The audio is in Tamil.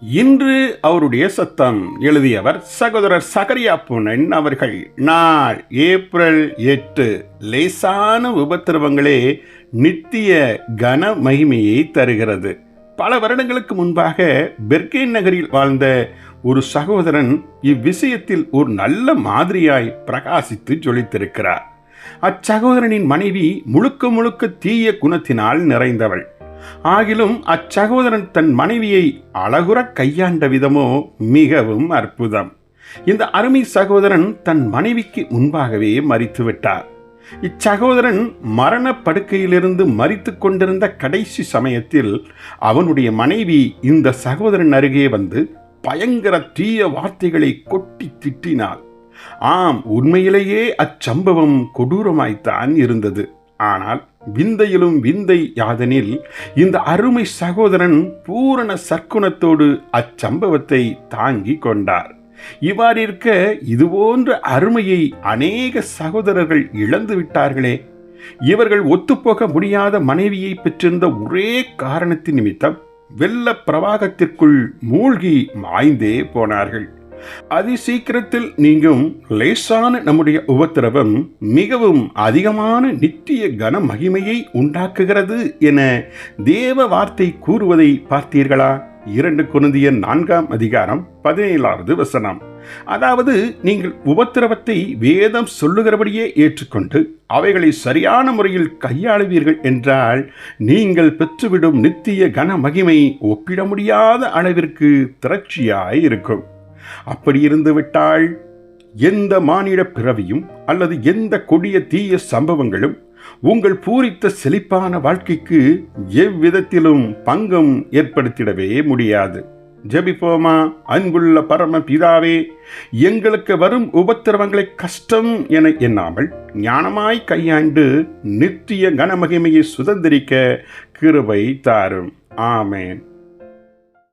இன்று அவருடைய சத்தம் எழுதியவர் சகோதரர் சகரியா புனன் அவர்கள். நாள் ஏப்ரல் எட்டு. லேசான உபத்திரவங்களே நித்திய கன மகிமையை தருகிறது. பல வருடங்களுக்கு முன்பாக பெர்கேன் நகரில் வாழ்ந்த ஒரு சகோதரன் இவ்விஷயத்தில் ஒரு நல்ல மாதிரியாய் பிரகாசித்து ஜொலித்திருக்கிறார். அச்சகோதரனின் மனைவி முழுக்க முழுக்க தீய குணத்தினால் நிறைந்தவள். ஆகிலும் அச்சகோதரன் தன் மனைவியை அழகுற கையாண்ட விதமோ மிகவும் அற்புதம். இந்த அருமை சகோதரன் தன் மனைவிக்கு முன்பாகவே மறித்து விட்டார் இச்சகோதரன் மரண படுக்கையிலிருந்து மறித்து கொண்டிருந்த கடைசி சமயத்தில் அவனுடைய மனைவி இந்த சகோதரன் அருகே வந்து பயங்கர தீய வார்த்தைகளை கொட்டி திட்டினாள். ஆம் உண்மையிலேயே அச்சம்பவம் கொடூரமாய்த்தான் இருந்தது. ஆனால் விந்தையிலும் விந்தை யாதெனில் இந்த அருமை சகோதரன் பூரண சற்குணத்தோடு அச்சம்பவத்தை தாங்கி கொண்டார். இவ்வாறிருக்க இதுபோன்ற அருமையை அநேக சகோதரர்கள் இழந்து விட்டார்களே. இவர்கள் ஒத்துப்போக முடியாத மனைவியை பெற்றிருந்த ஒரே காரணத்தின் நிமித்தம் வெள்ள பிரவாகத்திற்குள் மூழ்கி மாய்ந்தே போனார்கள். அதி சீக்கிரத்தில் நீங்கும் லேசான நம்முடைய உபத்திரவம் மிகவும் அதிகமான நித்திய கன மகிமையை உண்டாக்குகிறது என தேவ வார்த்தை கூறுவதை பார்த்தீர்களா? இரண்டு குருந்திய நான்காம் அதிகாரம் பதினேழாவது வசனம். அதாவது நீங்கள் உபத்திரவத்தை வேதம் சொல்லுகிறபடியே ஏற்றுக்கொண்டு அவைகளை சரியான முறையில் கையாளுவீர்கள் என்றால் நீங்கள் பெற்றுவிடும் நித்திய கன மகிமை ஒப்பிட முடியாத அளவிற்கு திரட்சியாய் இருக்கும். அப்படி இருந்து விட்டால் எந்த மானிட பிறவியும் அல்லது எந்த கொடிய தீய சம்பவங்களும் உங்கள் பூரித்த செழிப்பான வாழ்க்கைக்கு எவ்விதத்திலும் பங்கம் ஏற்படுத்திடவே முடியாது. ஜெபிப்போமா? அன்புள்ள பரம பிதாவே எங்களுக்கு வரும் உபத்திரவங்களை கஷ்டம் என எண்ணாமல் ஞானமாய் கையாண்டு நித்திய கனமகிமையை சுதந்திரிக்க கிருபை தாரும். ஆமேன்.